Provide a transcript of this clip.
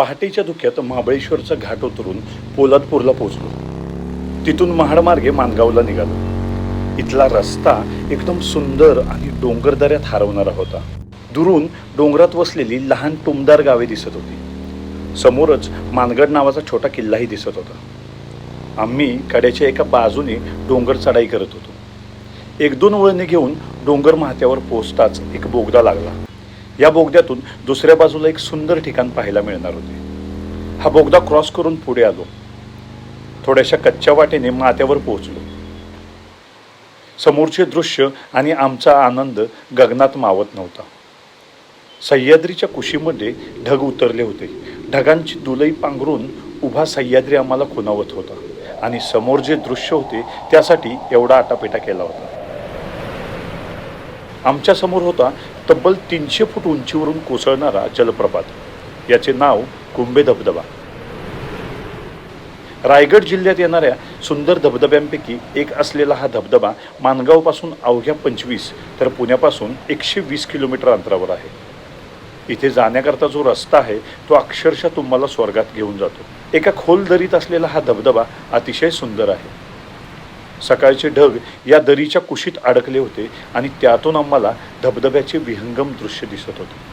पहाटेच्या धुक्यात महाबळेश्वरचा घाट उतरून पोलादपूरला पोहोचलो. तिथून महाडमार्गे मानगावला निघालो. इथला रस्ता एकदम सुंदर आणि डोंगरदऱ्यात हरवणारा होता. दुरून डोंगरात वसलेली लहान टुमदार गावे दिसत होती. समोरच मानगड नावाचा छोटा किल्लाही दिसत होता. आम्ही कड्याच्या एका बाजूने डोंगर चढाई करत होतो. एक दोन वळणे घेऊन डोंगर माथ्यावर पोचताच एक बोगदा लागला. या बोगद्यातून दुसऱ्या बाजूला एक सुंदर ठिकाण पाहायला मिळणार होते. हा बोगदा क्रॉस करून पुढे आलो. थोड्याशा कच्च्या वाटेने माथ्यावर पोहोचलो. समोरचे दृश्य आणि आमचा आनंद गगनात मावत नव्हता. सह्याद्रीच्या कुशीमध्ये ढग उतरले होते. ढगांची दुलई पांघरून उभा सह्याद्री आम्हाला खुणावत होता आणि समोर जे दृश्य होते त्यासाठी एवढा आटापिटा केला होता. आमच्यासमोर होता तब्बल तीनशे फूट उंचीवरून कोसळणारा जलप्रपात. याचे नाव कुंभे धबधबा. रायगड जिल्ह्यात येणाऱ्या सुंदर धबधब्यांपैकी एक असलेला हा धबधबा मानगावपासून अवघ्या पंचवीस तर पुण्यापासून एकशे वीस किलोमीटर अंतरावर आहे. इथे जाण्याकरता जो रस्ता आहे तो अक्षरशः तुम्हाला स्वर्गात घेऊन जातो. एका खोल दरीत असलेला हा धबधबा अतिशय सुंदर आहे. सकाळचे ढग या दरीच्या कुशीत अडकले होते आणि त्यातून आम्हाला धबधब्याचे विहंगम दृश्य दिसत होते.